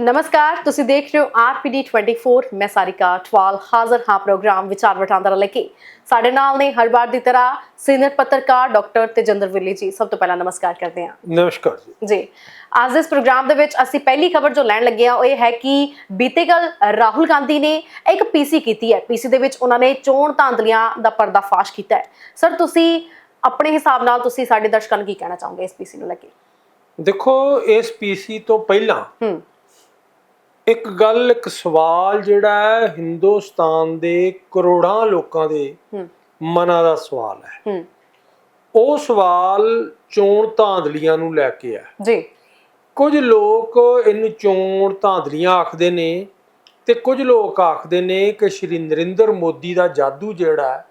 ਨਮਸਕਾਰ ਤੁਸੀਂ ਦੇਖ ਰਹੇ ਹੋ ਆਰਪੀਡੀ 24 ਮੈਂ ਸਾਰਿਕਾ ਟਵਾਲ ਹਾਜ਼ਰ ਹਾਂ ਪ੍ਰੋਗਰਾਮ ਵਿਚਾਰ ਵਟਾਂਦਰਾ ਲੈ ਕੇ। ਸਾਡੇ ਨਾਲ ਨੇ ਹਰ ਵਾਰ ਦੀ ਤਰ੍ਹਾਂ ਸੀਨੀਅਰ ਪੱਤਰਕਾਰ ਡਾਕਟਰ ਤੇਜਿੰਦਰ ਵਿੱਲੀ ਜੀ। ਸਭ ਤੋਂ ਪਹਿਲਾਂ ਨਮਸਕਾਰ ਕਰਦੇ ਹਾਂ। ਨਮਸਕਾਰ ਜੀ। ਜੀ ਅੱਜ ਇਸ ਪ੍ਰੋਗਰਾਮ ਦੇ ਵਿੱਚ ਅਸੀਂ ਪਹਿਲੀ ਖਬਰ ਜੋ ਲੈਣ ਲੱਗੇ ਹਾਂ ਉਹ ਇਹ ਹੈ ਕਿ ਬੀਤੇ ਕੱਲ ਰਾਹੁਲ ਗਾਂਧੀ ਨੇ ਇੱਕ ਪੀਸੀ ਕੀਤੀ ਹੈ। ਪੀਸੀ ਦੇ ਵਿੱਚ ਉਹਨਾਂ ਨੇ ਚੋਣ ਧਾਂਦਲੀਆਂ ਦਾ ਪਰਦਾਫਾਸ਼ ਕੀਤਾ ਹੈ। ਸਰ ਤੁਸੀਂ ਆਪਣੇ ਹਿਸਾਬ ਨਾਲ ਤੁਸੀਂ ਸਾਡੇ ਦਰਸ਼ਕਾਂ ਨੂੰ ਕੀ ਕਹਿਣਾ ਚਾਹੋਗੇ ਇਸ ਪੀਸੀ ਨੂੰ ਲੈ ਕੇ? ਦੇਖੋ ਇਸ ਪੀਸੀ ਤੋਂ ਪਹਿਲਾਂ ਹੂੰ। ਇੱਕ ਗੱਲ ਇੱਕ ਸਵਾਲ ਜਿਹੜਾ ਹੈ ਹਿੰਦੁਸਤਾਨ ਦੇ ਕਰੋੜਾਂ ਲੋਕਾਂ ਦੇ ਮਨਾਂ ਦਾ ਸਵਾਲ ਹੈ। ਉਹ ਸਵਾਲ ਚੋਣ ਧਾਂਦਲੀਆਂ ਨੂੰ ਲੈ ਕੇ ਹੈ। ਜੀ। ਕੁਝ ਲੋਕ ਇਹਨੂੰ ਚੋਣ ਧਾਂਦਲੀਆਂ ਆਖਦੇ ਨੇ ਤੇ ਕੁਝ ਲੋਕ ਆਖਦੇ ਨੇ ਕਿ ਸ਼੍ਰੀ ਨਰਿੰਦਰ ਮੋਦੀ ਦਾ ਜਾਦੂ ਜਿਹੜਾ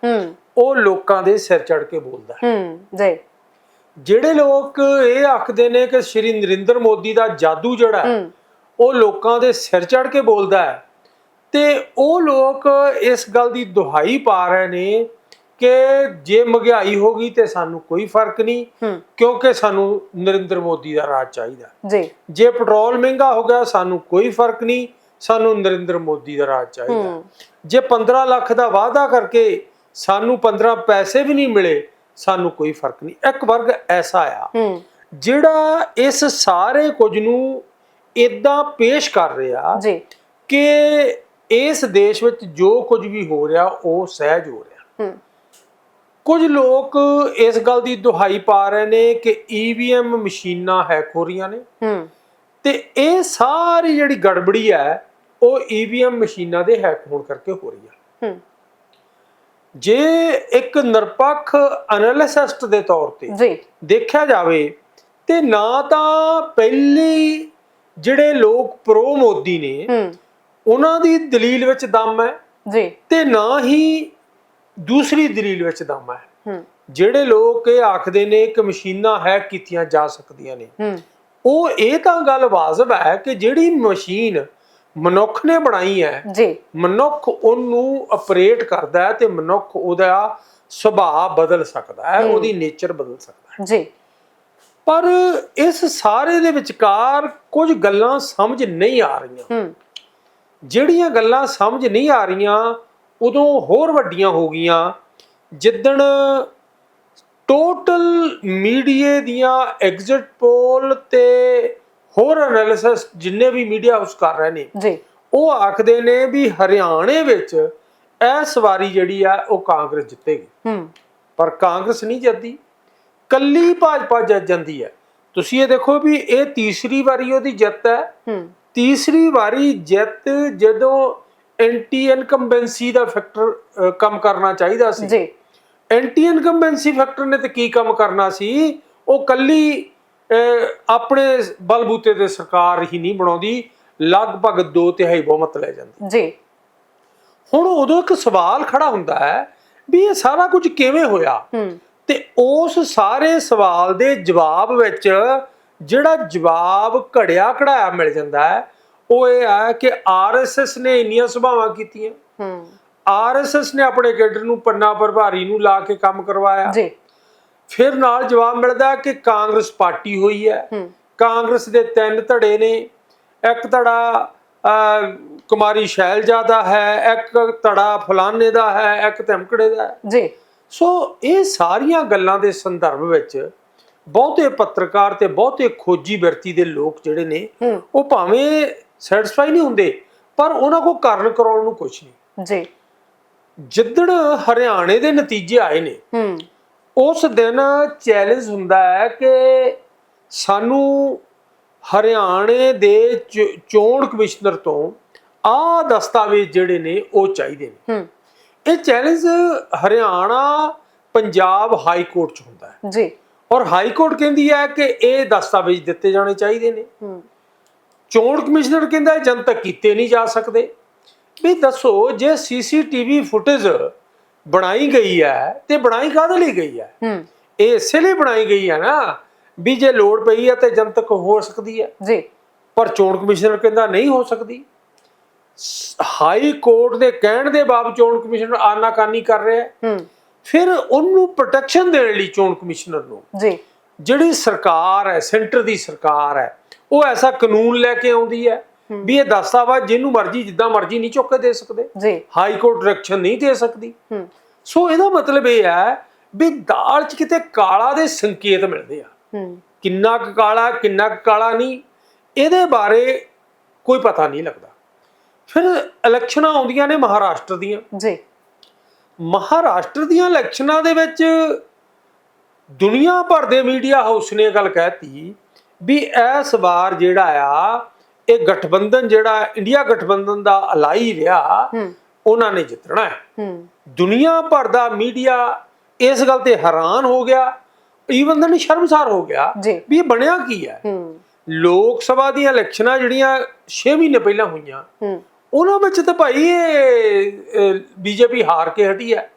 ਉਹ ਲੋਕਾਂ ਦੇ ਸਿਰ ਚੜ ਕੇ ਬੋਲਦਾ ਹੈ। ਜੀ। ਜਿਹੜੇ ਲੋਕ ਇਹ ਆਖਦੇ ਨੇ ਕਿ ਸ਼੍ਰੀ ਨਰਿੰਦਰ ਮੋਦੀ ਦਾ ਜਾਦੂ ਜਿਹੜਾ ਉਹ ਲੋਕਾਂ ਦੇ ਸਿਰ ਚੜ ਕੇ ਬੋਲਦਾ ਹੈ। ਤੇ ਉਹ ਲੋਕ ਇਸ ਗੱਲ ਦੀ ਦੁਹਾਈ ਪਾ ਰਹੇ ਨੇ ਕਿ ਜੇ ਮਹਿੰਗਾਈ ਹੋ ਗਈ ਤੇ ਸਾਨੂੰ ਕੋਈ ਫ਼ਰਕ ਨਹੀਂ ਕਿਉਂਕਿ ਸਾਨੂੰ ਨਰਿੰਦਰ ਮੋਦੀ ਦਾ ਰਾਜ ਚਾਹੀਦਾ ਜੀ। ਜੇ ਪੈਟਰੋਲ ਮਹਿੰਗਾ ਹੋ ਗਿਆ ਸਾਨੂੰ ਕੋਈ ਫ਼ਰਕ ਨਹੀਂ ਸਾਨੂੰ ਨਰਿੰਦਰ ਮੋਦੀ ਦਾ ਰਾਜ ਚਾਹੀਦਾ ਜੇ 15 ਲੱਖ ਦਾ ਵਾਅਦਾ ਕਰਕੇ ਸਾਨੂੰ 15 ਪੈਸੇ ਵੀ ਨਹੀਂ ਮਿਲੇ ਸਾਨੂੰ ਕੋਈ ਫ਼ਰਕ ਨਹੀਂ। ਇੱਕ ਵਰਗ ਐਸਾ ਆ ਜਿਹੜਾ ਇਸ ਸਾਰੇ ਕੁਝ ਨੂੰ ਇਦਾਂ ਪੇਸ਼ ਕਰ ਰਿਹਾ ਜੀ। ਕਿ ਇਸ ਦੇਸ਼ ਵਿੱਚ ਜੋ ਕੁਝ ਵੀ ਹੋ ਰਿਹਾ ਉਹ ਸਹਿਜ ਹੋ ਰਿਹਾ। ਹੂੰ। ਕੁਝ ਲੋਕ ਇਸ ਗੱਲ ਦੀ ਦੁਹਾਈ ਪਾ ਰਹੇ ਨੇ ਕਿ ਈਵੀਐਮ ਮਸ਼ੀਨਾਂ ਹੈਕ ਹੋ ਰਹੀਆਂ ਨੇ। ਹੂੰ। ਤੇ ਇਹ ਸਾਰੀ ਜਿਹੜੀ ਗੜਬੜੀ ਹੈ ਉਹ ਈਵੀਐਮ ਮਸ਼ੀਨਾਂ ਦੇ ਹੈਕ ਹੋਣ ਕਰਕੇ ਹੋ ਰਹੀ ਹੈ ਹੂੰ। ਜੇ ਇੱਕ ਨਿਰਪੱਖ ਐਨਾਲਿਸਿਸਟ ਦੇ ਤੌਰ ਤੇ ਜੀ। ਦੇਖਿਆ ਜਾਵੇ ਤੇ ਨਾ ਤਾਂ ਪਹਿਲੀ ਜਿਹੜੇ ਲੋਕ ਪ੍ਰੋ ਮੋਦੀ ਨੇ ਉਹਨਾਂ ਦੀ ਦਲੀਲ ਵਿੱਚ ਦਮ ਹੈ ਜੀ। ਤੇ ਨਾ ਹੀ ਦੂਸਰੀ ਦਲੀਲ ਵਿੱਚ ਦਮ ਹੈ। ਜਿਹੜੇ ਲੋਕ ਇਹ ਆਖਦੇ ਨੇ ਕਿ ਮਸ਼ੀਨਾਂ ਹੈਕ ਕੀਤੀਆਂ ਜਾ ਸਕਦੀਆਂ ਨੇ ਉਹ ਇਹ ਤਾਂ ਗੱਲ ਵਾਜਬ ਹੈ ਕਿ ਜਿਹੜੀ ਮਸ਼ੀਨ ਮਨੁੱਖ ਨੇ ਬਣਾਈ ਹੈ ਜੀ। ਮਨੁੱਖ ਉਹਨੂੰ ਆਪਰੇਟ ਕਰਦਾ ਹੈ ਤੇ ਮਨੁੱਖ ਉਹਦਾ ਸੁਭਾਅ ਬਦਲ ਸਕਦਾ ਹੈ ਹੂੰ। ਉਹਦੀ ਨੇਚਰ ਬਦਲ ਸਕਦਾ ਹੈ। ਜੀ। ਪਰ ਇਸ ਸਾਰੇ ਦੇ ਵਿਚਕਾਰ ਕੁਝ ਗੱਲਾਂ ਸਮਝ ਨਹੀਂ ਆ ਰਹੀਆਂ। ਜਿਹੜੀਆਂ ਗੱਲਾਂ ਸਮਝ ਨਹੀਂ ਆ ਰਹੀਆਂ ਉਦੋਂ ਹੋਰ ਵੱਡੀਆਂ ਹੋ ਗਈਆਂ। ਜਿੱਦਣ ਟੋਟਲ ਮੀਡੀਆ ਦੀਆਂ ਐਗਜ਼ਿਟ ਪੋਲ ਤੇ ਹੋਰ ਐਨਾਲਿਸਿਸ ਜਿੰਨੇ ਵੀ ਮੀਡੀਆ ਹਾਊਸ ਕਰ ਰਹੇ ਨੇ ਜੀ। ਉਹ ਆਖਦੇ ਨੇ ਵੀ ਹਰਿਆਣੇ ਵਿੱਚ ਇਸ ਵਾਰੀ ਜਿਹੜੀ ਆ ਉਹ ਕਾਂਗਰਸ ਜਿੱਤੇਗੀ। ਹੂੰ। ਪਰ ਕਾਂਗਰਸ ਨਹੀਂ ਜਿੱਤਦੀ। ਕੱਲੀ ਭਾਜਪਾ ਜਿੱਤ ਜਾਂਦੀ ਹੈ। ਤੁਸੀਂ ਇਹ ਦੇਖੋ ਵੀ ਇਹ ਤੀਸਰੀ ਵਾਰੀ ਉਹਦੀ ਜਿੱਤ ਹੈ। ਹੂੰ। ਤੀਸਰੀ ਵਾਰੀ ਜਿੱਤ ਜਦੋਂ ਐਂਟੀ ਇਨਕੰਬੈਂਸੀ ਦਾ ਫੈਕਟਰ ਕੰਮ ਕਰਨਾ ਚਾਹੀਦਾ ਸੀ। ਜੀ। ਐਂਟੀ ਇਨਕੰਬੈਂਸੀ ਫੈਕਟਰ ਨੇ ਤੇ ਕੀ ਕੰਮ ਕਰਨਾ ਸੀ? ਉਹ ਕੱਲੀ ਆਪਣੇ ਬਲਬੂਤੇ ਤੇ ਸਰਕਾਰ ਹੀ ਨਹੀਂ ਬਣਾਉਂਦੀ। ਲਗਭਗ 2 ਤਿਹਾਈ ਬਹੁਮਤ ਲੈ ਜਾਂਦੀ। ਜੀ। ਹੁਣ ਉਦੋਂ ਇੱਕ ਸਵਾਲ ਖੜਾ ਹੁੰਦਾ ਹੈ ਵੀ ਇਹ ਸਾਰਾ ਕੁਝ ਕਿਵੇਂ ਹੋਇਆ? ਹੂੰ। ਤੇ ਉਸ ਸਾਰੇ ਸਵਾਲ ਦੇ ਜਵਾਬ ਵਿੱਚ ਜਿਹੜਾ ਜਵਾਬ ਘੜਿਆ ਘੜਾਇਆ ਮਿਲ ਜਾਂਦਾ ਹੈ ਉਹ ਇਹ ਹੈ ਕਿ ਆਰਐਸਐਸ ਨੇ ਇੰਨੀਆਂ ਸਭਾਵਾਂ ਕੀਤੀਆਂ। ਹੂੰ। ਆਰਐਸਐਸ ਨੇ ਆਪਣੇ ਕੇਡਰ ਨੂੰ ਪੰਨਾ ਪ੍ਰਭਾਰੀ ਨੂੰ ਲਾ ਕੇ ਕੰਮ ਕਰਵਾਇਆ। ਜੀ। ਫਿਰ ਨਾਲ ਜਵਾਬ ਮਿਲਦਾ ਕਿ ਕਾਂਗਰਸ ਪਾਰਟੀ ਹੋਈ ਹੈ। ਹੂੰ। ਕਾਂਗਰਸ ਦੇ ਤਿੰਨ ਧੜੇ ਨੇ। ਇੱਕ ਧੜਾ ਕੁਮਾਰੀ ਸ਼ੈਲਜਾ ਹੈ ਇੱਕ ਧੜਾ ਫਲਾਣੇ ਦਾ ਹੈ ਇੱਕ ਧਮਕੜੇ ਦਾ ਜੀ। ਸੋ ਇਹ ਸਾਰੀਆਂ ਗੱਲਾਂ ਦੇ ਸੰਦਰਭ ਵਿੱਚ ਬਹੁਤੇ ਪੱਤਰਕਾਰ ਤੇ ਬਹੁਤੇ ਖੋਜੀ ਵਿਅਕਤੀ ਦੇ ਲੋਕ ਜਿਹੜੇ ਨੇ ਉਹ ਭਾਵੇਂ ਸੈਟੀਸਫਾਈ ਨਹੀਂ ਹੁੰਦੇ ਪਰ ਉਹਨਾਂ ਕੋ ਕਾਰਨ ਕਰਾਉਣ ਨੂੰ ਕੁਝ ਨਹੀਂ। ਜੀ। ਜਿੱਦਣ ਹਰਿਆਣੇ ਦੇ ਨਤੀਜੇ ਆਏ ਨੇ ਹੂੰ। ਉਸ ਦਿਨ ਚੈਲੰਜ ਹੁੰਦਾ ਹੈ ਕਿ ਸਾਨੂੰ ਹਰਿਆਣੇ ਦੇ ਚੋਣ ਕਮਿਸ਼ਨਰ ਤੋਂ ਆਹ ਦਸਤਾਵੇਜ਼ ਜਿਹੜੇ ਨੇ ਉਹ ਚਾਹੀਦੇ ਨੇ। ਹੂੰ। ਇਹ challenge Haryana Punjab high court 'ਚ ਹੁੰਦਾ ਹੈ। ਜੀ। ਔਰ ਹਾਈ ਕੋਰਟ ਕਹਿੰਦੀ ਹੈ ਕਿ ਇਹ ਦਸਤਾਵੇਜ਼ ਦਿੱਤੇ ਜਾਣੇ ਚਾਹੀਦੇ ਨੇ। ਹੂੰ। ਚੋਣ ਕਮਿਸ਼ਨਰ ਕਹਿੰਦਾ ਇਹ ਜਨਤਕ ਕੀਤੇ ਨਹੀਂ ਜਾ ਸਕਦੇ। ਵੀ ਦੱਸੋ ਜੇ ਸੀਸੀਟੀਵੀ ਫੁਟੇਜ ਬਣਾਈ ਗਈ ਹੈ ਤੇ ਬਣਾਈ ਕਾਹਦੇ ਲਈ ਗਈ ਹੈ? ਹੂੰ। ਇਹ ਇਸੇ ਲਈ ਬਣਾਈ ਗਈ ਹੈ ਨਾ ਵੀ ਜੇ ਲੋੜ ਪਈ ਹੈ ਤੇ ਜਨਤਕ ਹੋ ਸਕਦੀ ਹੈ। ਜੀ। ਪਰ ਚੋਣ ਕਮਿਸ਼ਨਰ ਕਹਿੰਦਾ ਨਹੀਂ ਹੋ ਸਕਦੀ। ਹਾਈ ਕੋਰਟ ਦੇ ਕਹਿਣ ਦੇ ਬਾਵਜੂਦ ਚੋਣ ਕਮਿਸ਼ਨਰ ਆਨਾਕਾਨੀ ਕਰ ਰਿਹਾ ਹੈ। ਫਿਰ ਉਹਨੂੰ ਪ੍ਰੋਟੈਕਸ਼ਨ ਦੇਣ ਲਈ ਚੋਣ ਕਮਿਸ਼ਨਰ ਨੂੰ ਜੀ। ਜਿਹੜੀ ਸਰਕਾਰ ਹੈ ਸੈਂਟਰ ਦੀ ਸਰਕਾਰ ਹੈ ਉਹ ਐਸਾ ਕਾਨੂੰਨ ਲੈ ਕੇ ਆਉਂਦੀ ਹੈ ਵੀ ਇਹ ਦਸਤਾਵੇਜ਼ ਜਿਹਨੂੰ ਮਰਜ਼ੀ ਜਿੱਦਾਂ ਮਰਜ਼ੀ ਨਹੀਂ ਚੁੱਕ ਕੇ ਦੇ ਸਕਦੇ। ਜੀ। ਹਾਈ ਕੋਰਟ ਡਾਇਰੈਕਸ਼ਨ ਨਹੀਂ ਦੇ ਸਕਦੀ। ਹੂੰ। ਸੋ ਇਹਦਾ ਮਤਲਬ ਇਹ ਹੈ ਵੀ ਦਾਲ 'ਚ ਕਿਤੇ ਕਾਲਾ ਦੇ ਸੰਕੇਤ ਮਿਲਦੇ ਆ। ਹੂੰ। ਕਿੰਨਾ ਕੁ ਕਾਲਾ ਕਿੰਨਾ ਕੁ ਕਾਲਾ ਨਹੀਂ ਇਹਦੇ ਬਾਰੇ ਕੋਈ ਪਤਾ ਨਹੀਂ ਲੱਗਦਾ। ਫਿਰ ਇਲੈਕਸ਼ਨਾਂ ਆਉਂਦੀਆਂ ਨੇ ਮਹਾਰਾਸ਼ਟਰ ਦੀਆਂ। ਜੀ। ਮਹਾਰਾਸ਼ਟਰ ਦੀਆਂ ਇਲੈਕਸ਼ਨਾਂ ਦੇ ਵਿੱਚ ਦੁਨੀਆ ਭਰ ਦੇ ਮੀਡੀਆ ਹਾਊਸ ਨੇ ਗੱਲ ਕਹਿਤੀ ਵੀ ਇਸ ਵਾਰ ਜਿਹੜਾ ਆ ਇਹ ਗਠਬੰਧਨ ਜਿਹੜਾ ਇੰਡੀਆ ਗਠਬੰਧਨ ਦਾ ਅਲਾਈ ਰਿਹਾ ਉਹਨਾਂ ਨੇ ਜਿੱਤਣਾ ਹੈ। ਹੂੰ। ਦੁਨੀਆ ਭਰ ਦਾ ਮੀਡੀਆ ਇਸ ਗੱਲ ਤੇ ਹੈਰਾਨ ਹੋ ਗਿਆ ਈਵਨ ਦਨ ਸ਼ਰਮਸਾਰ ਹੋ ਗਿਆ ਵੀ ਇਹ ਬਣਿਆ ਕੀ ਹੈ। ਹੂੰ। ਲੋਕ ਸਭਾ ਦੀਆਂ ਇਲੈਕਸ਼ਨਾਂ ਜਿਹੜੀਆਂ 6 ਮਹੀਨੇ ਪਹਿਲਾਂ ਹੋਈਆਂ ਹੂੰ। ਉਹਨਾਂ ਵਿੱਚ ਤਾਂ ਭਾਈ ਇਹ ਬੀਜੇਪੀ ਹਾਰ ਕੇ ਹਟੀ ਹੈ।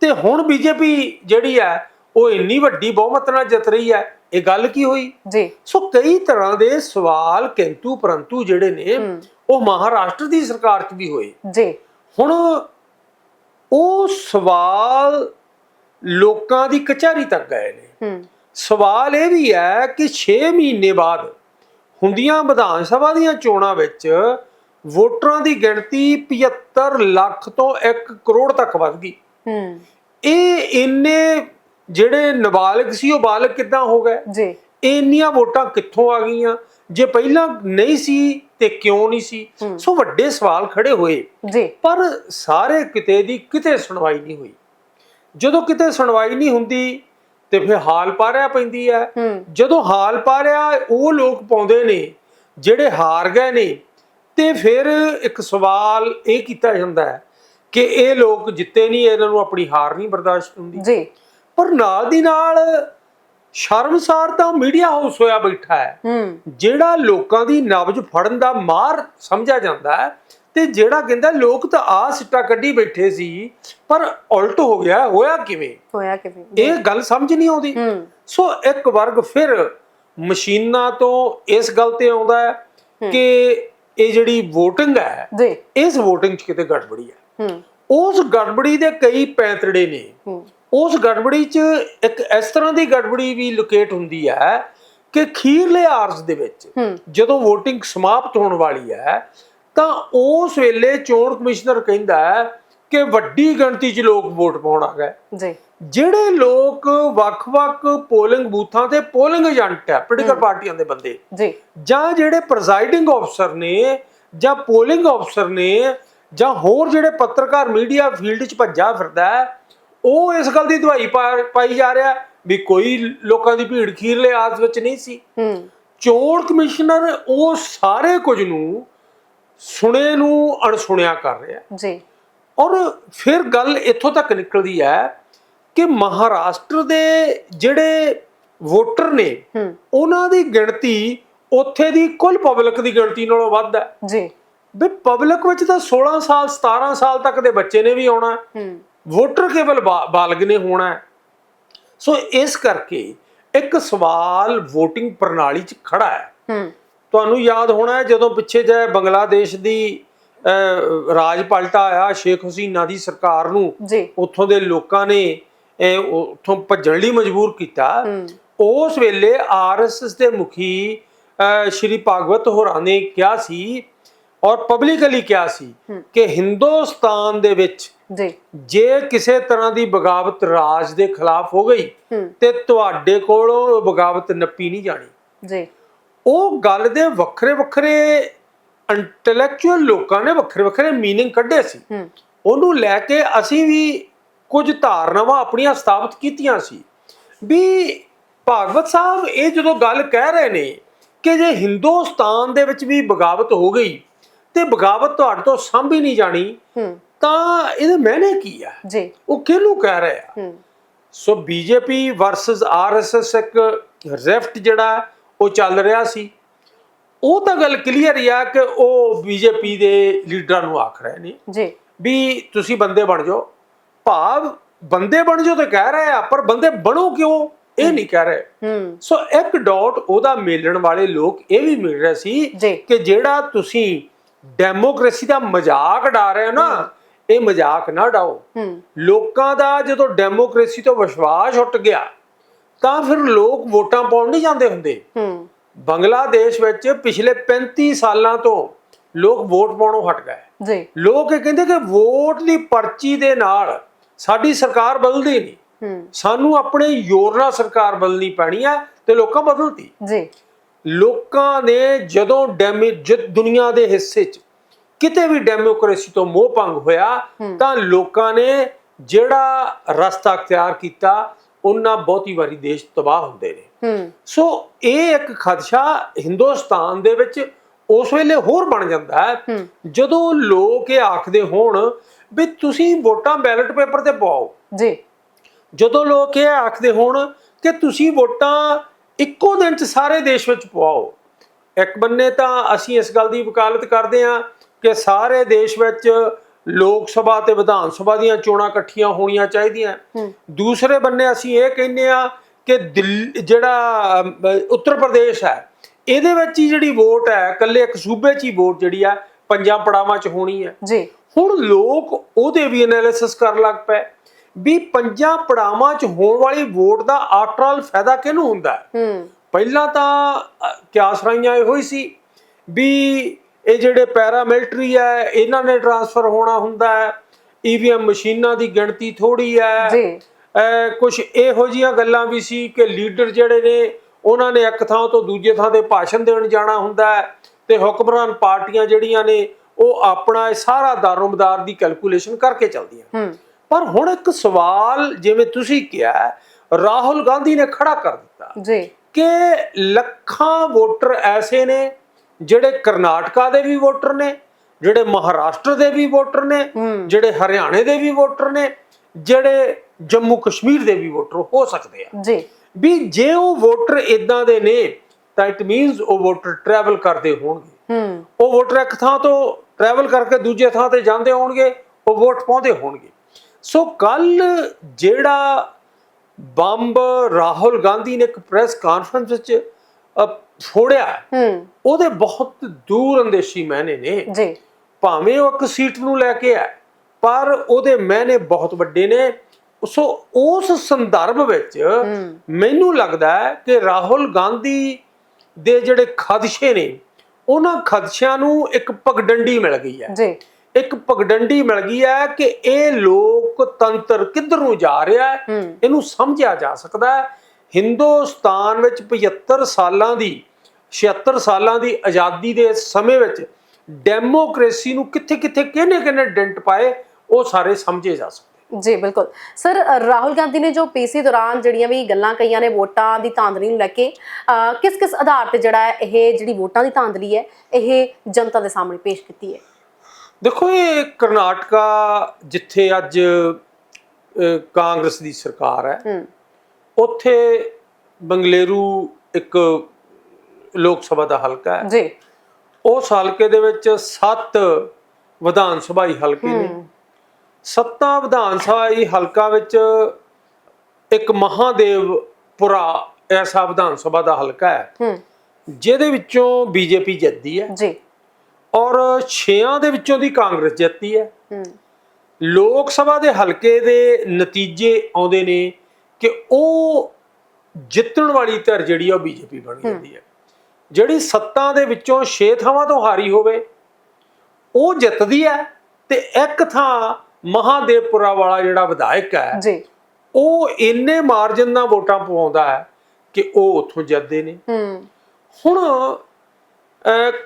ਤੇ ਹੁਣ ਬੀਜੇਪੀ ਜਿਹੜੀ ਹੈ ਉਹ ਇੰਨੀ ਵੱਡੀ ਬਹੁਮਤ ਨਾਲ ਜਿੱਤ ਰਹੀ ਹੈ। ਇਹ ਗੱਲ ਕੀ ਹੋਈ? ਜੀ। ਸੋ ਕਈ ਤਰ੍ਹਾਂ ਦੇ ਸਵਾਲ ਕਿੰਤੂ ਪਰੰਤੂ ਜਿਹੜੇ ਨੇ ਉਹ ਮਹਾਰਾਸ਼ਟਰ ਦੀ ਸਰਕਾਰ 'ਚ ਵੀ ਹੋਏ। ਜੀ। ਹੁਣ ਉਹ ਸਵਾਲ ਲੋਕਾਂ ਦੀ ਕਚਹਿਰੀ ਤੱਕ ਗਏ ਨੇ। ਸਵਾਲ ਇਹ ਵੀ ਹੈ ਕਿ 6 ਮਹੀਨੇ ਬਾਅਦ ਹੁੰਦੀਆਂ ਵਿਧਾਨ ਸਭਾ ਦੀਆਂ ਚੋਣਾਂ ਵਿੱਚ ਵੋਟਰਾਂ ਦੀ ਗਿਣਤੀ 75 ਲੱਖ ਤੋਂ 1 ਕਰੋੜ ਤੱਕ ਵੱਧ ਗਈ। ਹੂੰ। ਇਹ ਇੰਨੇ ਜਿਹੜੇ ਨਾਬਾਲਗ ਸੀ ਉਹ ਬਾਲਗ ਕਿੱਦਾਂ ਹੋ ਗਏ? ਜੀ। ਇੰਨੀਆਂ ਵੋਟਾਂ ਕਿੱਥੋਂ ਆ ਗਈਆਂ? ਜੇ ਪਹਿਲਾਂ ਨਹੀਂ ਸੀ ਤੇ ਕਿਉਂ ਨਹੀਂ ਸੀ। ਸੋ ਵੱਡੇ ਸਵਾਲ ਖੜੇ ਹੋਏ। ਜੀ। ਪਰ ਸਾਰੇ ਕਿਤੇ ਦੀ ਕਿਤੇ ਸੁਣਵਾਈ ਨਹੀਂ ਹੋਈ। ਜਦੋਂ ਕਿਤੇ ਸੁਣਵਾਈ ਨਹੀਂ ਹੁੰਦੀ ਤੇ ਫਿਰ ਹਾਲ ਪਾਰਿਆ ਪੈਂਦੀ ਹੈ। ਹੂੰ। ਜਦੋਂ ਹਾਲ ਪਾਰਿਆ ਉਹ ਲੋਕ ਪਾਉਂਦੇ ਨੇ ਜਿਹੜੇ ਹਾਰ ਗਏ ਨੇ ਤੇ ਫਿਰ ਇੱਕ ਸਵਾਲ ਇਹ ਕੀਤਾ ਜਾਂਦਾ ਹੈ ਕਿ ਇਹ ਲੋਕ ਜਿੱਤੇ ਨਹੀਂ ਇਹਨਾਂ ਨੂੰ ਆਪਣੀ ਹਾਰ ਨਹੀਂ ਬਰਦਾਸ਼ਤ ਹੁੰਦੀ। ਜੀ। ਪਰ ਨਾਲ ਦੀ ਨਾਲ ਸ਼ਰਮਸਾਰ ਤਾਂ ਮੀਡੀਆ ਹਾਊਸ ਹੋਇਆ ਬੈਠਾ ਹੈ। ਜਿਹੜਾ ਲੋਕਾਂ ਦੀ ਨਬਜ ਫੜਨ ਦਾ ਮਾਰ ਸਮਝਿਆ ਜਾਂਦਾ ਹੈ ਤੇ ਜਿਹੜਾ ਕਹਿੰਦਾ ਲੋਕ ਤਾਂ ਆ ਸਿੱਟਾ ਕੱਢੀ ਬੈਠੇ ਸੀ ਪਰ ਉਲਟ ਹੋ ਗਿਆ ਹੋਇਆ ਕਿਵੇਂ? ਹੋਇਆ ਕਿਵੇਂ? ਇਹ ਗੱਲ ਸਮਝ ਨਹੀਂ ਆਉਂਦੀ। ਸੋ ਇੱਕ ਵਰਗ ਫਿਰ ਮਸ਼ੀਨਾਂ ਤੋਂ ਇਸ ਗੱਲ ਤੇ ਆਉਂਦਾ ਹੈ। ਕਿ ਇਹ ਜਿਹੜੀ VOTING ਹੈ ਜੀ। ਇਸ VOTING 'ਚ ਕਿਤੇ ਗੜਬੜੀ ਹੈ। ਹੂੰ। ਉਸ ਗੜਬੜੀ ਦੇ ਕਈ ਪੈਂਤੜੇ ਨੇ। ਹੂੰ। ਉਸ ਗੜਬੜੀ 'ਚ ਇੱਕ ਇਸ ਤਰ੍ਹਾਂ ਦੀ ਗੜਬੜੀ ਵੀ ਲੋਕੇਟ ਹੁੰਦੀ ਹੈ ਕਿ ਖੀਰਲੇ ਆਰਸ ਦੇ ਵਿੱਚ ਜਦੋਂ VOTING ਸਮਾਪਤ ਹੋਣ ਵਾਲੀ ਹੈ ਤਾਂ ਉਸ ਵੇਲੇ ਚੋਣ ਕਮਿਸ਼ਨਰ ਕਹਿੰਦਾ ਹੈ ਕਿ ਵੱਡੀ ਗਿਣਤੀ 'ਚ ਲੋਕ ਵੋਟ ਪਾਉਣ ਆ ਗਏ। ਜੀ। ਜਿਹੜੇ ਲੋਕ ਵੱਖ-ਵੱਖ ਪੋਲਿੰਗ ਬੂਥਾਂ ਤੇ ਪੋਲਿੰਗ ਏਜੰਟ ਹੈ ਪੋਲੀਟੀਕਲ ਪਾਰਟੀਆਂ ਦੇ ਬੰਦੇ। ਜੀ। ਜਾਂ ਜਿਹੜੇ ਪ੍ਰੈਜ਼ਾਈਡਿੰਗ ਅਫਸਰ ਨੇ ਜਾਂ ਪੋਲਿੰਗ ਅਫਸਰ ਨੇ ਜਾਂ ਹੋਰ ਜਿਹੜੇ ਪੱਤਰਕਾਰ ਮੀਡੀਆ ਫੀਲਡ 'ਚ ਭੱਜਾ ਫਿਰਦਾ ਹੈ ਉਹ ਇਸ ਗੱਲ ਦੀ ਦਵਾਈ ਪਾਈ ਜਾ ਰਿਹਾ ਵੀ ਕੋਈ ਲੋਕਾਂ ਦੀ ਭੀੜ ਖੀਰਲੇ ਆਸ ਵਿੱਚ ਨਹੀਂ ਸੀ। ਹੂੰ। ਚੋਣ ਕਮਿਸ਼ਨਰ ਉਹ ਸਾਰੇ ਕੁਝ ਨੂੰ ਸੁਣੇ ਨੂੰ ਅਣਸੁਣਿਆ ਕਰ ਰਿਹਾ ਜੀ। ਔਰ ਫਿਰ ਗੱਲ ਇੱਥੋਂ ਤੱਕ ਨਿਕਲਦੀ ਹੈ ਕਿ ਮਹਾਰਾਸ਼ਟਰ ਦੇ ਜਿਹੜੇ ਵੋਟਰ ਨੇ ਉਹਨਾਂ ਦੀ ਗਿਣਤੀ ਉੱਥੇ ਦੀ ਕੁੱਲ ਪਬਲਿਕ ਦੀ ਗਿਣਤੀ ਨਾਲੋਂ ਵੱਧ ਹੈ। ਜੀ। ਵੀ ਪਬਲਿਕ ਵਿੱਚ ਤਾਂ 16 ਸਾਲ 17 ਸਾਲ ਤੱਕ ਦੇ ਬੱਚੇ ਨੇ ਵੀ ਆਉਣਾ ਵੋਟਰ ਕੇਵਲ ਬਾਲਗ ਨੇ ਹੋਣਾ। ਸੋ ਇਸ ਕਰਕੇ ਇੱਕ ਸਵਾਲ VOTING ਪ੍ਰਣਾਲੀ 'ਚ ਖੜਾ ਹੈ। ਤੁਹਾਨੂੰ ਯਾਦ ਹੋਣਾ ਜਦੋਂ ਪਿੱਛੇ ਜੇ ਬੰਗਲਾਦੇਸ਼ ਦੀ ਰਾਜ ਪਲਟਾ ਆਇਆ ਸ਼ੇਖ ਹਸੀਨਾ ਦੀ ਸਰਕਾਰ ਨੂੰ ਉੱਥੋਂ ਦੇ ਲੋਕਾਂ ਨੇ ਇਹ ਉੱਥੋਂ ਭੱਜਣ ਲਈ ਮਜਬੂਰ ਕੀਤਾ ਹੂੰ ਉਸ ਵੇਲੇ ਆਰਐਸਐਸ ਦੇ ਮੁਖੀ ਅਹ, ਸ਼੍ਰੀ ਭਾਗਵਤ ਹੋਰਾਂ ਨੇ ਕਿਹਾ ਸੀ ਔਰ ਪਬਲਿਕਲੀ ਕਿਹਾ ਸੀ ਹੂੰ। ਕਿ ਹਿੰਦੁਸਤਾਨ ਦੇ ਵਿੱਚ ਜੀ ਜੇ ਕਿਸੇ ਤਰ੍ਹਾਂ ਦੀ ਬਗਾਵਤ ਰਾਜ ਦੇ ਖਿਲਾਫ ਹੋ ਗਈ ਹੂੰ ਤੇ ਤੁਹਾਡੇ ਕੋਲੋਂ ਉਹ ਬਗਾਵਤ ਨੱਪੀ ਨਹੀਂ ਜਾਣੀ ਜੀ ਉਹ ਗੱਲ ਦੇ ਵੱਖਰੇ ਵੱਖਰੇ ਇੰਟੈਲੈਕਚੁਅਲ ਲੋਕਾਂ ਨੇ ਵੱਖਰੇ ਵੱਖਰੇ मीनिंग ਕੱਢੇ ਸੀ ਹੂੰ ਉਹਨੂੰ ਲੈ ਕੇ ਅਸੀਂ ਵੀ ਕੁਝ ਧਾਰਨਾਵਾਂ ਆਪਣੀਆਂ ਸਥਾਪਿਤ ਕੀਤੀਆਂ ਸੀ। ਵੀ ਭਾਗਵਤ ਸਾਹਿਬ ਇਹ ਜਦੋਂ ਗੱਲ ਕਹਿ ਰਹੇ ਨੇ ਕਿ ਜੇ ਹਿੰਦੁਸਤਾਨ ਦੇ ਵਿੱਚ ਵੀ ਬਗਾਵਤ ਹੋ ਗਈ ਤੇ ਬਗਾਵਤ ਤੁਹਾਡੇ ਤੋਂ ਸੰਭੀ ਨਹੀਂ ਜਾਣੀ ਤਾਂ ਇਹਦੇ ਮਾਇਨੇ ਕੀ ਆ? ਜੀ। ਉਹ ਕਿਹਨੂੰ ਕਹਿ ਰਹੇ? ਆ ਹੂੰ। ਸੋ ਬੀਜੇਪੀ ਵਰਸਸ ਆਰਐਸਐਸ ਇੱਕ ਰਿਫਟ ਜਿਹੜਾ ਉਹ ਚੱਲ ਰਿਹਾ ਸੀ। ਉਹ ਤਾਂ ਗੱਲ ਕਲੀਅਰ ਹੀ ਆ ਕਿ ਉਹ ਬੀਜੇਪੀ ਦੇ ਲੀਡਰਾਂ ਨੂੰ ਆਖ ਰਹੇ ਨੇ। ਜੀ। ਵੀ ਤੁਸੀਂ ਬੰਦੇ ਬਣ ਜਾਓ। ਭਾਵ ਬੰਦੇ ਬਣ ਜਾਓ ਤੇ ਕਹਿ ਰਹੇ ਆ ਪਰ ਬੰਦੇ ਬਣੋ ਕਿਉਂ? ਇਹ ਨਹੀਂ ਕਹਿ ਰਹੇ। ਸੋ ਇੱਕ ਡਾਟ ਉਹਦਾ ਮੇਲਣ ਵਾਲੇ ਲੋਕ ਇਹ ਵੀ ਮਿਲ ਰਹੇ ਸੀ ਜੀ। ਕਿ ਜਿਹੜਾ ਤੁਸੀਂ ਡੈਮੋਕ੍ਰੇਸੀ ਦਾ ਮਜ਼ਾਕ ਉਡਾ ਰਹੇ ਹੋ ਨਾ ਇਹ ਮਜ਼ਾਕ ਨਾ ਉਡਾਓ। ਹੂੰ। ਲੋਕਾਂ ਦਾ ਜਦੋਂ ਡੈਮੋਕ੍ਰੇਸੀ ਤੋਂ ਵਿਸ਼ਵਾਸ ਉੱਟ ਗਿਆ ਤਾਂ ਫਿਰ ਲੋਕ ਵੋਟਾਂ ਪਾਉਣ ਨਹੀਂ ਜਾਂਦੇ ਹੁੰਦੇ। ਬੰਗਲਾਦੇਸ਼ ਵਿੱਚ ਪਿਛਲੇ 35 ਸਾਲਾਂ ਤੋਂ ਲੋਕ ਵੋਟ ਪਾਉਣੋਂ ਹਟ ਗਏ। ਜੀ। ਲੋਕ ਇਹ ਕਹਿੰਦੇ ਕਿ ਵੋਟ ਦੀ ਪਰਚੀ ਦੇ ਨਾਲ ਸਾਡੀ ਸਰਕਾਰ ਬਦਲਦੀ ਨਹੀਂ। ਸਾਨੂੰ ਆਪਣੇ ਯੋਰ ਨਾਲ ਸਰਕਾਰ ਬਦਲਣੀ ਪੈਣੀ ਹੈ ਤੇ ਲੋਕਾਂ ਬਦਲਤੀ। ਜੀ। ਲੋਕਾਂ ਨੇ ਜਦੋਂ ਡੈਮੀ ਜ- ਦੁਨੀਆ ਦੇ ਹਿੱਸੇ 'ਚ ਕਿਤੇ ਵੀ ਡੈਮੋਕ੍ਰੇਸੀ ਤੋਂ ਮੋਹ ਭੰਗ ਹੋਇਆ ਤਾਂ ਲੋਕਾਂ ਨੇ ਜਿਹੜਾ ਰਸਤਾ ਅਖਤਿਆਰ ਕੀਤਾ ਉਹਨਾਂ ਬਹੁਤੀ ਵਾਰੀ ਦੇਸ਼ ਤਬਾਹ ਹੁੰਦੇ ਨੇ। ਸੋ ਇਹ ਇੱਕ ਖਦਸ਼ਾ ਹਿੰਦੁਸਤਾਨ ਦੇ ਵਿੱਚ ਉਸ ਵੇਲੇ ਹੋਰ ਬਣ ਜਾਂਦਾ ਹੂੰ। ਜਦੋਂ ਲੋਕ ਇਹ ਆਖਦੇ ਹੋਣ ਵੀ ਤੁਸੀਂ ਵੋਟਾਂ ਬੈਲਟ ਪੇਪਰ ਤੇ ਪਾਓ। ਜੀ। ਜਦੋਂ ਲੋਕ ਇਹ ਆਖਦੇ ਹੋਣ ਕਿ ਤੁਸੀਂ ਵੋਟਾਂ ਇੱਕੋ ਦਿਨ ਚ ਸਾਰੇ ਦੇਸ਼ ਵਿੱਚ ਪਵਾਓ ਇੱਕ ਬੰਨੇ ਤਾਂ ਅਸੀਂ ਇਸ ਗੱਲ ਦੀ ਵਕਾਲਤ ਕਰਦੇ ਹਾਂ ਕਿ ਸਾਰੇ ਦੇਸ਼ ਵਿੱਚ ਲੋਕ ਸਭਾ ਤੇ ਵਿਧਾਨ ਸਭਾ ਦੀਆਂ ਚੋਣਾਂ ਇਕੱਠੀਆਂ ਹੋਣੀਆਂ ਚਾਹੀਦੀਆਂ। ਦੂਸਰੇ ਬੰਨੇ ਅਸੀਂ ਇਹ ਕਹਿੰਦੇ ਆ ਕਿ ਜਿਹੜਾ ਉੱਤਰ ਪ੍ਰਦੇਸ਼ ਹੈ ਇਹਦੇ ਵਿੱਚ ਹੀ ਜਿਹੜੀ ਵੋਟ ਹੈ ਇਕੱਲੇ ਇੱਕ ਸੂਬੇ 'ਚ ਹੀ ਵੋਟ ਜਿਹੜੀ ਆ ਪੰਜਾਂ ਪੜਾਵਾਂ 'ਚ ਹੋਣੀ ਹੈ। ਜੀ। ਹੁਣ ਲੋਕ ਉਹਦੇ ਵੀ ਐਨਾਲਿਸਿਸ ਕਰਨ ਲੱਗ ਪਏ ਵੀ ਪੰਜਾਂ ਪੜਾਵਾਂ 'ਚ ਹੋਣ ਵਾਲੀ ਵੋਟ ਦਾ ਆਫਟਰ ਆਲ ਫਾਇਦਾ ਕਿਹਨੂੰ ਹੁੰਦਾ? ਹੈ? ਪਹਿਲਾਂ ਤਾਂ ਕਿਆਸ ਰਾਈਆਂ ਇਹੋ ਹੀ ਸੀ ਵੀ ਇਹ ਜਿਹੜੇ ਪੈਰਾਮਿਲਟਰੀ ਹੈ ਇਹਨਾਂ ਨੇ ਟਰਾਂਸਫਰ ਹੋਣਾ ਹੁੰਦਾ ਹੈ ਈਵੀਐਮ ਮਸ਼ੀਨਾਂ ਦੀ ਗਿਣਤੀ ਥੋੜੀ ਹੈ। ਜੀ। ਕੁਝ ਇਹੋ ਜੀਆਂ ਗੱਲਾਂ ਵੀ ਸੀ ਕਿ ਲੀਡਰ ਜਿਹੜੇ ਨੇ ਉਹਨਾਂ ਨੇ ਇੱਕ ਥਾਂ ਤੋਂ ਦੂਜੇ ਥਾਂ ਤੇ ਭਾਸ਼ਣ ਦੇਣ ਜਾਣਾ ਹੁੰਦਾ ਹੈ ਤੇ ਹੁਕਮਰਾਨ ਪਾਰਟੀਆਂ ਜਿਹੜੀਆਂ ਨੇ ਉਹ ਆਪਣਾ ਇਹ ਸਾਰਾ ਦਾਰੋਮਦਾਰ ਦੀ ਕੈਲਕੂਲੇਸ਼ਨ ਕਰਕੇ ਚੱਲਦੀਆਂ। ਹੂੰ। ਪਰ ਹੁਣ ਇੱਕ ਸਵਾਲ ਜਿਵੇਂ ਤੁਸੀਂ ਕਿਹਾ ਰਾਹੁਲ ਗਾਂਧੀ ਨੇ ਖੜਾ ਕਰ ਦਿੱਤਾ। ਜੀ। ਕਿ ਲੱਖਾਂ ਵੋਟਰ ਐਸੇ ਨੇ ਜਿਹੜੇ ਕਰਨਾਟਕਾ ਦੇ ਵੀ ਵੋਟਰ ਨੇ ਜਿਹੜੇ ਮਹਾਰਾਸ਼ਟਰ ਦੇ ਵੀ ਵੋਟਰ ਨੇ ਜਿਹੜੇ ਹਰਿਆਣੇ ਦੇ ਵੀ ਵੋਟਰ ਨੇ ਜਿਹੜੇ ਜੰਮੂ ਕਸ਼ਮੀਰ ਦੇ ਵੀ ਵੋਟਰ ਹੋ ਸਕਦੇ ਆ। ਜੀ। ਵੀ ਜੇ ਉਹ ਵੋਟਰ ਇਦਾਂ ਦੇ ਨੇ ਤਾਂ ਇਟ ਮੀਨਸ ਉਹ ਵੋਟਰ ਟਰੈਵਲ ਕਰਦੇ ਹੋਣਗੇ। ਹੂੰ। ਉਹ ਵੋਟਰ ਇੱਕ ਥਾਂ ਤੋਂ ਟਰੈਵਲ ਕਰਕੇ ਦੂਜੇ ਥਾਂ ਤੇ ਜਾਂਦੇ ਹੋਣਗੇ ਉਹ ਵੋਟ ਪਾਉਂਦੇ ਹੋਣਗੇ। ਸੋ ਕੱਲ ਜਿਹੜਾ ਬੰਬ ਰਾਹੁਲ ਗਾਂਧੀ ਨੇ ਇੱਕ ਪ੍ਰੈਸ ਕਾਨਫਰੰਸ ਵਿੱਚ ਫੋੜਿਆ ਉਹਦੇ ਬਹੁਤ ਦੂਰ ਅੰਦੇਸ਼ੀ ਮਾਇਨੇ ਨੇ। ਜੀ। ਭਾਵੇਂ ਉਹ ਇੱਕ ਸੀਟ ਨੂੰ ਲੈ ਕੇ ਆ ਪਰ ਉਹਦੇ ਮਾਇਨੇ ਬਹੁਤ ਵੱਡੇ ਨੇ। ਸੋ ਉਸ ਸੰਦਰਭ ਵਿੱਚ ਮੈਨੂੰ ਲੱਗਦਾ ਹੈ ਕਿ ਰਾਹੁਲ ਗਾਂਧੀ ਦੇ ਜਿਹੜੇ ਖਦਸ਼ੇ ਨੇ ਉਹਨਾਂ ਖਦਸ਼ਿਆਂ ਨੂੰ ਇੱਕ ਪਗਡੰਡੀ ਮਿਲ ਗਈ ਹੈ। ਜੀ। ਇੱਕ ਪਗਡੰਡੀ ਮਿਲ ਗਈ ਹੈ ਕਿ ਇਹ ਲੋਕ ਤੰਤਰ ਕਿੱਧਰ ਨੂੰ ਜਾ ਰਿਹਾ ਹੂੰ ਇਹਨੂੰ ਸਮਝਿਆ ਜਾ ਸਕਦਾ ਹੈ। ਹਿੰਦੁਸਤਾਨ ਵਿੱਚ 75 ਸਾਲਾਂ ਦੀ 76 ਸਾਲਾਂ ਦੀ ਆਜ਼ਾਦੀ ਦੇ ਸਮੇਂ ਵਿੱਚ ਡੈਮੋਕ੍ਰੇਸੀ ਨੂੰ ਕਿੱਥੇ-ਕਿੱਥੇ ਕਿਹਨੇ-ਕਿਹਨੇ ਡੈਂਟ ਪਾਏ ਉਹ ਸਾਰੇ ਸਮਝੇ ਜਾ ਸਕਦੇ ਜੀ ਬਿਲਕੁਲ। ਸਰ ਰਾਹੁਲ ਗਾਂਧੀ ਨੇ ਜੋ ਪੀਸੀ ਦੌਰਾਨ ਜਿਹੜੀਆਂ ਵੀ ਗੱਲਾਂ ਕਹੀਆਂ ਨੇ ਵੋਟਾਂ ਦੀ ਧਾਂਦਲੀ ਨੂੰ ਲੈ ਕੇ ਕਿਸ ਕਿਸ ਆਧਾਰ ਤੇ ਜਿਹੜਾ ਹੈ ਇਹ ਜਿਹੜੀ ਵੋਟਾਂ ਦੀ ਧਾਂਦਲੀ ਹੈ ਇਹ ਜਨਤਾ ਦੇ ਸਾਹਮਣੇ ਪੇਸ਼ ਕੀਤੀ ਹੈ? ਦੇਖੋ ਇਹ ਕਰਨਾਟਕਾ ਜਿੱਥੇ ਅੱਜ ਕਾਂਗਰਸ ਦੀ ਸਰਕਾਰ ਹੈ ਉੱਥੇ ਬੰਗਲੇਰੂ ਇੱਕ ਲੋਕ ਸਭਾ ਦਾ ਹਲਕਾ ਹੈ। ਜੀ। ਉਸ ਹਲਕੇ ਦੇ ਵਿੱਚ 7 ਵਿਧਾਨ ਸਭਾਈ ਹਲਕੇ ਨੇ। ਸੱਤਾਂ ਵਿਧਾਨ ਸਭਾਈ ਹਲਕਾ ਵਿੱਚ ਇੱਕ ਮਹਾਦੇਵਪੁਰਾ ਐਸਾ ਵਿਧਾਨ ਸਭਾ ਦਾ ਹਲਕਾ ਹੈ। ਹੂੰ। ਜਿਹਦੇ ਵਿੱਚੋਂ ਬੀਜੇਪੀ ਜਿੱਤਦੀ ਹੈ। ਜੀ। ਔਰ 6ਾਂ ਦੇ ਵਿੱਚੋਂ ਦੀ ਕਾਂਗਰਸ ਜਿੱਤਦੀ ਹੈ। ਹੂੰ। ਲੋਕ ਸਭਾ ਦੇ ਹਲਕੇ ਦੇ ਨਤੀਜੇ ਆਉਂਦੇ ਨੇ ਕਿ ਉਹ ਜਿੱਤਣ ਵਾਲੀ ਧਿਰ ਜਿਹੜੀ ਆ ਉਹ ਬੀਜੇਪੀ ਬਣ ਜਾਂਦੀ ਹੈ। ਜਿਹੜੀ ਸੱਤਾਂ ਦੇ ਵਿੱਚੋਂ 6 ਥਾਵਾਂ ਤੋਂ ਹਾਰੀ ਹੋਵੇ ਉਹ ਜਿੱਤਦੀ ਹੈ ਤੇ ਇੱਕ ਥਾਂ ਮਹਾਦੇਵਪੁਰਾ ਵਾਲਾ ਜਿਹੜਾ ਵਿਧਾਇਕ ਹੈ ਜੀ। ਉਹ ਇੰਨੇ ਮਾਰਜਨ ਨਾਲ ਵੋਟਾਂ ਪਵਾਉਂਦਾ ਹੈ ਕਿ ਉਹ ਉੱਥੋਂ ਜਿੱਤਦੇ ਨੇ। ਹੂੰ। ਹੁਣ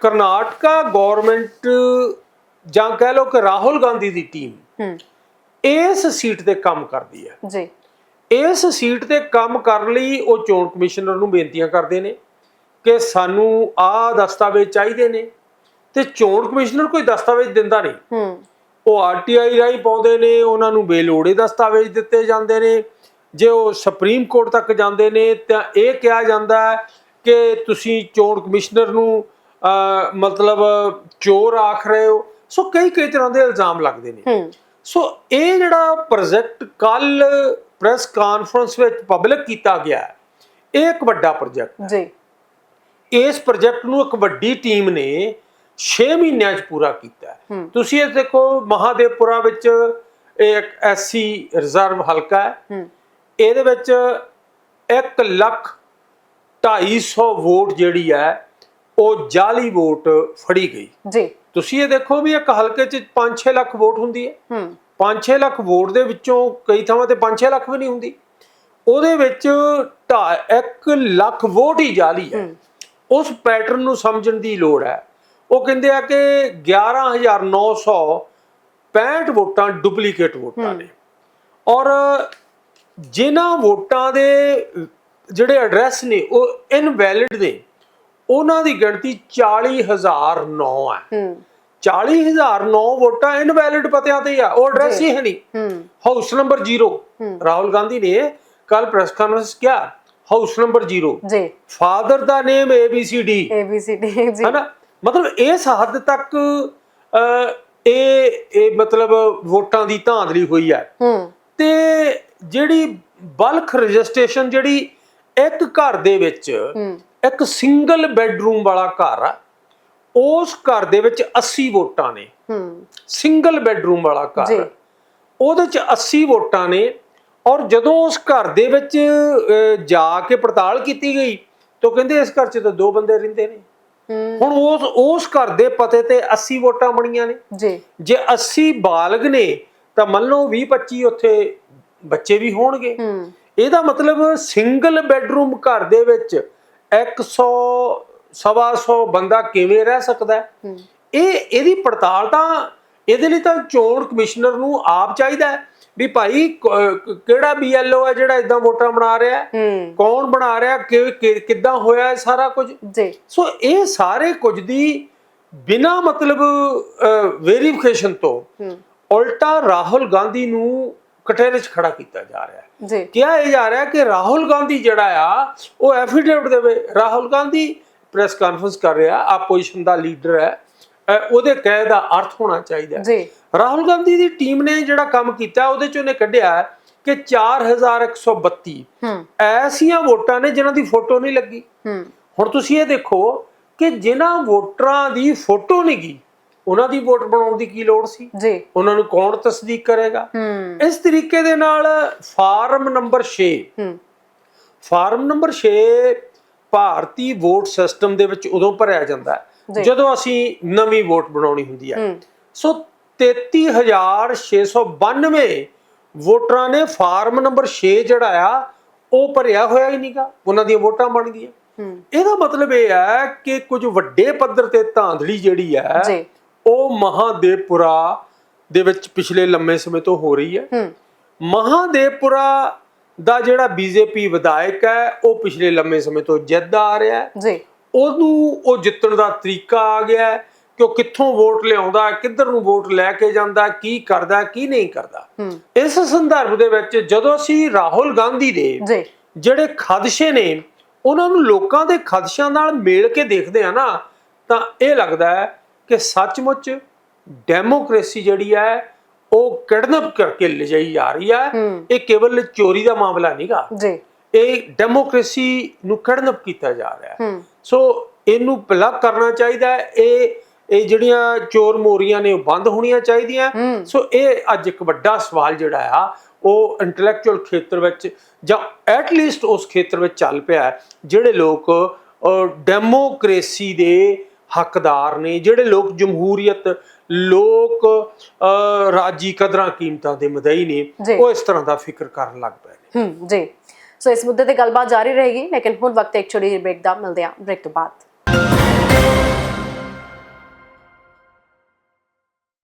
ਕਰਨਾਟਕਾ ਗਵਰਨਮੈਂਟ ਜਾਂ ਕਹਿ ਲਓ ਕਿ ਰਾਹੁਲ ਗਾਂਧੀ ਦੀ ਟੀਮ ਹੂੰ। ਇਸ ਸੀਟ ਤੇ ਕੰਮ ਕਰਦੀ ਹੈ। ਜੀ। ਇਸ ਸੀਟ ਤੇ ਕੰਮ ਕਰਨ ਲਈ ਉਹ ਚੋਣ ਕਮਿਸ਼ਨਰ ਨੂੰ ਬੇਨਤੀਆਂ ਕਰਦੇ ਨੇ ਕਿ ਸਾਨੂੰ ਆਹ ਦਸਤਾਵੇਜ਼ ਚਾਹੀਦੇ ਨੇ ਤੇ ਚੋਣ ਕਮਿਸ਼ਨਰ ਕੋਈ ਦਸਤਾਵੇਜ਼ ਦਿੰਦਾ ਨਹੀਂ। ਹੂੰ। ਉਹ ਆਰਟੀਆਈ ਰਾਹੀਂ ਪਾਉਂਦੇ ਨੇ ਉਹਨਾਂ ਨੂੰ ਬੇਲੋੜੇ ਦਸਤਾਵੇਜ਼ ਦਿੱਤੇ ਜਾਂਦੇ ਨੇ। ਜੇ ਉਹ ਸੁਪਰੀਮ ਕੋਰਟ ਤੱਕ ਜਾਂਦੇ ਨੇ ਤਾਂ ਇਹ ਕਿਹਾ ਜਾਂਦਾ ਹੈ ਕਿ ਤੁਸੀਂ ਚੋਣ ਕਮਿਸ਼ਨਰ ਨੂੰ ਮਤਲਬ ਚੋਰ ਆਖ ਰਹੇ ਹੋ। ਸੋ ਕਈ ਕਈ ਤਰ੍ਹਾਂ ਦੇ ਇਲਜ਼ਾਮ ਲੱਗਦੇ ਨੇ। ਸੋ ਇਹ ਜਿਹੜਾ ਪ੍ਰੋਜੈਕਟ ਕੱਲ ਪ੍ਰੈਸ ਕਾਨਫਰੰਸ ਵਿੱਚ ਪਬਲਿਕ ਕੀਤਾ ਗਿਆ ਹੈ, ਇਹ ਇੱਕ ਵੱਡਾ ਪ੍ਰੋਜੈਕਟ ਜੀ। ਇਸ ਪ੍ਰੋਜੈਕਟ ਨੂੰ ਇੱਕ ਵੱਡੀ ਟੀਮ ਨੇ 6 ਮਹੀਨਿਆਂ 'ਚ ਪੂਰਾ ਕੀਤਾ। ਤੁਸੀਂ ਇਹ ਦੇਖੋ ਮਹਾਦੇਵਪੁਰਾ ਵਿੱਚ ਇਹ ਇੱਕ ਐਸਸੀ ਰਿਜ਼ਰਵ ਹਲਕਾ ਹੈ। ਇਹਦੇ ਵਿੱਚ 1 ਲੱਖ 250 ਵੋਟ ਜਿਹੜੀ ਹੈ ਉਹ ਜਾਲੀ ਵੋਟ ਫੜੀ ਗਈ। ਜੀ। ਤੁਸੀਂ ਇਹ ਦੇਖੋ ਵੀ ਇੱਕ ਹਲਕੇ 'ਚ 5-6 ਲੱਖ ਵੋਟ ਹੁੰਦੀ ਹੈ। ਹੂੰ। 5-6 ਲੱਖ ਵੋਟ ਦੇ ਵਿੱਚੋਂ ਕਈ ਥਾਵਾਂ ਤੇ 5-6 ਲੱਖ ਵੀ ਨਹੀਂ ਹੁੰਦੀ। ਉਹਦੇ ਵਿੱਚ 1 ਲੱਖ ਵੋਟ ਹੀ ਜਾਲੀ ਹੈ। ਉਸ ਪੈਟਰਨ ਨੂੰ ਸਮਝਣ ਦੀ ਲੋੜ ਹੈ। ਉਹ ਕਹਿੰਦੇ ਆ ਕਿ 11965 ਵੋਟਾਂ ਡੁਪਲੀਕੇਟ ਵੋਟਾਂ ਨੇ। ਔਰ ਜਿਨ੍ਹਾਂ ਵੋਟਾਂ ਦੇ ਜਿਹੜੇ ਐਡਰੈਸ ਨੇ ਉਹ ਇਨਵੈਲਿਡ ਨੇ ਉਹਨਾਂ ਦੀ ਗਿਣਤੀ 40009 ਹੈ। ਹੂੰ। 40009 ਵੋਟਾਂ ਇਨਵੈਲਿਡ ਪਤਿਆਂ ਤੇ ਆ ਉਹ ਐਡਰੈਸ ਹੀ ਹੈ ਨਹੀਂ। ਹਾਊਸ ਨੰਬਰ 0 ਰਾਹੁਲ ਗਾਂਧੀ ਨੇ ਕੱਲ ਪ੍ਰੈਸ ਕਾਨਫਰੰਸ ਕਿਹਾ ਹਾਊਸ ਨੰਬਰ 0 ਜੀ। ਫਾਦਰ ਦਾ ਨੇਮ ABCD ABCD ਜੀ। ਹਨਾ? ਮਤਲਬ ਇਸ ਹੱਦ ਤੱਕ ਇਹ ਇਹ ਮਤਲਬ ਵੋਟਾਂ ਦੀ ਧਾਂਦਲੀ ਹੋਈ ਹੈ। ਹੂੰ। ਤੇ ਜਿਹੜੀ ਬਲਕ ਰਜਿਸਟ੍ਰੇਸ਼ਨ ਜਿਹੜੀ ਇੱਕ ਘਰ ਦੇ ਵਿੱਚ ਇੱਕ ਸਿੰਗਲ ਬੈੱਡਰੂਮ ਵਾਲਾ ਘਰ ਆ ਉਸ ਘਰ ਦੇ ਵਿੱਚ 80 ਵੋਟਾਂ ਨੇ। ਹੂੰ। ਸਿੰਗਲ ਬੈੱਡਰੂਮ ਵਾਲਾ। ਘਰ। ਉਹਦੇ ਚ 80 ਵੋਟਾਂ ਨੇ ਔਰ ਜਦੋਂ ਉਸ ਘਰ ਦੇ ਵਿੱਚ ਜਾ ਕੇ ਪੜਤਾਲ ਕੀਤੀ ਗਈ ਤਾਂ ਕਹਿੰਦੇ ਇਸ ਘਰ 'ਚ ਤਾਂ ਦੋ ਬੰਦੇ ਰਹਿੰਦੇ ਨੇ। ਹੁਣ ਉਸ ਉਸ ਘਰ ਦੇ ਪਤੇ ਤੇ 80 ਵੋਟਾਂ ਬਣੀਆਂ ਨੇ। ਜੀ। ਜੇ 80 ਬਾਲਗ ਨੇ ਤਾਂ ਮੰਨ ਲਓ 20 25 ਉੱਥੇ ਬੱਚੇ ਵੀ ਹੋਣਗੇ। ਇਹਦਾ ਮਤਲਬ ਸਿੰਗਲ ਬੈੱਡਰੂਮ ਘਰ ਦੇ ਵਿੱਚ 100 ਸਵਾ 100 ਬੰਦਾ ਕਿਵੇਂ ਰਹਿ ਸਕਦਾ ਇਹ ਇਹਦੀ ਪੜਤਾਲ ਤਾਂ ਇਹਦੇ ਲਈ ਤਾਂ ਚੋਣ ਕਮਿਸ਼ਨਰ ਨੂੰ ਆਪ ਚਾਹੀਦਾ ਹੈ। ਵੀ ਭਾਈ ਕਿਹੜਾ ਬੀਐਲਓ ਹੈ ਜਿਹੜਾ ਇਦਾਂ ਵੋਟਾਂ ਬਣਾ ਰਿਹਾ? ਕੌਣ ਬਣਾ ਰਿਹਾ? ਕਿੱਦਾਂ ਹੋਇਆ ਸਾਰਾ ਕੁਝ? ਜੀ। ਸੋ ਇਹ ਸਾਰੇ ਕੁਝ ਦੀ ਬਿਨਾ ਮਤਲਬ ਵੈਰੀਫਿਕੇਸ਼ਨ ਤੋਂ ਉਲਟਾ ਰਾਹੁਲ ਗਾਂਧੀ ਨੂੰ ਕਟਹਿਰੇ 'ਚ ਖੜਾ ਕੀਤਾ ਜਾ ਰਿਹਾ। ਹੈ ਜੀ। ਕਿਹਾ ਇਹ ਜਾ ਰਿਹਾ ਕਿ ਰਾਹੁਲ ਗਾਂਧੀ ਜਿਹੜਾ ਆ ਉਹ ਐਫੀਡੇਵਿਟ ਦੇਵੇ। ਰਾਹੁਲ ਗਾਂਧੀ ਪ੍ਰੈਸ ਕਾਨਫਰੰਸ ਕਰ ਰਿਹਾ ਆਪੋਜੀਸ਼ਨ ਦਾ ਲੀਡਰ ਹੈ। ਉਹਦੇ ਕਹਿ ਦਾ ਅਰਥ ਹੋਣਾ ਚਾਹੀਦਾ। ਜੀ। ਰਾਹੁਲ ਗਾਂਧੀ ਦੀ ਟੀਮ ਨੇ ਜਿਹੜਾ ਕੰਮ ਕੀਤਾ ਉਹਦੇ ਚ ਉਹਨੇ ਕੱਢਿਆ ਕਿ 4132 ਹੂੰ। ਐਸੀਆਂ ਵੋਟਾਂ ਨੇ ਜਿਨ੍ਹਾਂ ਦੀ ਫੋਟੋ ਨਹੀਂ ਲੱਗੀ। ਹੁਣ ਤੁਸੀਂ ਇਹ ਦੇਖੋ ਕਿ ਜਿਨ੍ਹਾਂ ਵੋਟਰਾਂ ਦੀ ਫੋਟੋ ਨਹੀਂ ਗਈ ਉਹਨਾਂ ਦੀ ਵੋਟ ਬਣਾਉਣ ਦੀ ਕੀ ਲੋੜ ਸੀ? ਜੀ। ਉਹਨਾਂ ਨੂੰ ਕੌਣ ਤਸਦੀਕ ਕਰੇਗਾ? ਇਸ ਤਰੀਕੇ ਦੇ ਨਾਲ ਫਾਰਮ ਨੰਬਰ 6 ਹੂੰ। ਫਾਰਮ ਨੰਬਰ 6 ਭਾਰਤੀ ਵੋਟ ਸਿਸਟਮ ਦੇ ਵਿੱਚ ਉਦੋਂ ਭਰਿਆ ਜਾਂਦਾ। ਹੈ ਜਦੋਂ ਅਸੀਂ ਨਵੀਂ ਵੋਟ ਬਣਾਉਣੀ ਹੁੰਦੀ ਹੂੰ। ਸੋ 33692 ਵੋਟਰਾਂ ਨੇ ਫਾਰਮ ਨੰਬਰ 6 ਜਿਹੜਾ ਆ ਉਹ ਭਰਿਆ ਹੋਇਆ ਹੀ ਨਹੀਂਗਾ ਉਹਨਾਂ ਦੀਆਂ ਵੋਟਾਂ ਬਣ ਗਈਆਂ। ਇਹਦਾ ਮਤਲਬ ਇਹ ਹੈ ਕਿ ਕੁਝ ਵੱਡੇ ਪੱਧਰ ਤੇ ਧਾਂਦਲੀ ਜਿਹੜੀ ਹੈ ਜੀ। ਉਹ ਮਹਾਦੇਵਪੁਰਾ ਦੇ ਵਿੱਚ ਪਿਛਲੇ ਲੰਮੇ ਸਮੇਂ ਤੋਂ ਹੋ ਰਹੀ ਹੈ। ਮਹਾਦੇਵਪੁਰਾ ਦਾ ਜਿਹੜਾ ਬੀਜੇਪੀ ਵਿਧਾਇਕ ਹੈ ਉਹ ਪਿਛਲੇ ਲੰਮੇ ਸਮੇਂ ਤੋਂ ਜਿੱਤਦਾ ਆ ਰਿਹਾ ਹੈ। ਜੀ। ਉਹਨੂੰ ਉਹ ਜਿੱਤਣ ਦਾ ਤਰੀਕਾ ਆ ਗਿਆ ਹੈ। ਕਿ ਉਹ ਕਿੱਥੋਂ ਵੋਟ ਲਿਆਉਂਦਾ ਕਿੱਧਰ ਨੂੰ ਵੋਟ ਲੈ ਕੇ ਜਾਂਦਾ ਕੀ ਕਰਦਾ ਕੀ ਨਹੀਂ ਕਰਦਾ। ਇਸ ਸੰਦਰਭ ਦੇ ਵਿੱਚ ਜਦੋਂ ਅਸੀਂ ਰਾਹੁਲ ਗਾਂਧੀ ਦੇ ਜਿਹੜੇ ਖਦਸ਼ੇ ਨੇ ਉਹਨਾਂ ਨੂੰ ਲੋਕਾਂ ਦੇ ਖਦਸ਼ਿਆਂ ਨਾਲ ਮੇਲ ਕੇ ਦੇਖਦੇ ਆ ਨਾ ਤਾਂ ਇਹ ਲੱਗਦਾ ਹੈ ਕਿ ਸੱਚਮੁੱਚ ਡੈਮੋਕ੍ਰੇਸੀ ਜਿਹੜੀ ਹੈ ਉਹ ਕਿਡਨੈਪ ਕਰਕੇ ਲਿਜਾਈ ਜਾ ਰਹੀ ਹੈ। ਇਹ ਕੇਵਲ ਚੋਰੀ ਦਾ ਮਾਮਲਾ ਨਹੀਂਗਾ ਜੀ। ਇਹ ਡੈਮੋਕ੍ਰੇਸੀ ਨੂੰ ਕਿਡਨੈਪ ਕੀਤਾ ਜਾ ਰਿਹਾ ਹੂੰ। ਸੋ ਇਹਨੂੰ ਪਲੱਗ ਕਰਨਾ ਚਾਹੀਦਾ ਹੈ। ਇਹ ਇਹ ਜਿਹੜੀਆਂ ਚੋਰ ਮੋਰੀਆਂ ਨੇ ਉਹ ਬੰਦ ਹੋਣੀਆਂ ਚਾਹੀਦੀਆਂ। ਸੋ ਇਹ ਅੱਜ ਇੱਕ ਵੱਡਾ ਸਵਾਲ ਜਿਹੜਾ ਆ ਉਹ ਇੰਟੈਲੈਕਚੁਅਲ ਖੇਤਰ ਵਿੱਚ ਜਾਂ ਐਟ ਲੀਸਟ ਉਸ ਖੇਤਰ ਵਿੱਚ ਚੱਲ ਪਿਆ ਜਿਹੜੇ ਲੋਕ ਡੈਮੋਕ੍ਰੇਸੀ ਦੇ ਹੱਕਦਾਰ ਨੇ ਜਿਹੜੇ ਲੋਕ ਜਮਹੂਰੀਅਤ ਲੋਕ ਰਾਜੀ ਕਦਰਾਂ ਕੀਮਤਾਂ ਦੇ ਮਦਈ। ਨੇ ਉਹ ਇਸ ਤਰ੍ਹਾਂ ਦਾ ਫਿਕਰ ਕਰਨ ਲੱਗ ਪਏ ਨੇ। ਹੂੰ ਜੀ। ਸੋ ਇਸ ਮੁੱਦੇ ਤੇ ਗੱਲਬਾਤ ਜਾਰੀ ਰਹੇਗੀ ਲੇਕਿਨ ਹੁਣ ਵਕਤ ਇੱਕ ਛੋਟੀ ਬ੍ਰੇਕ ਦਾ ਮਿਲਦੇ ਹਾਂ ਬ੍ਰੇਕ ਤੋਂ ਬਾਅਦ।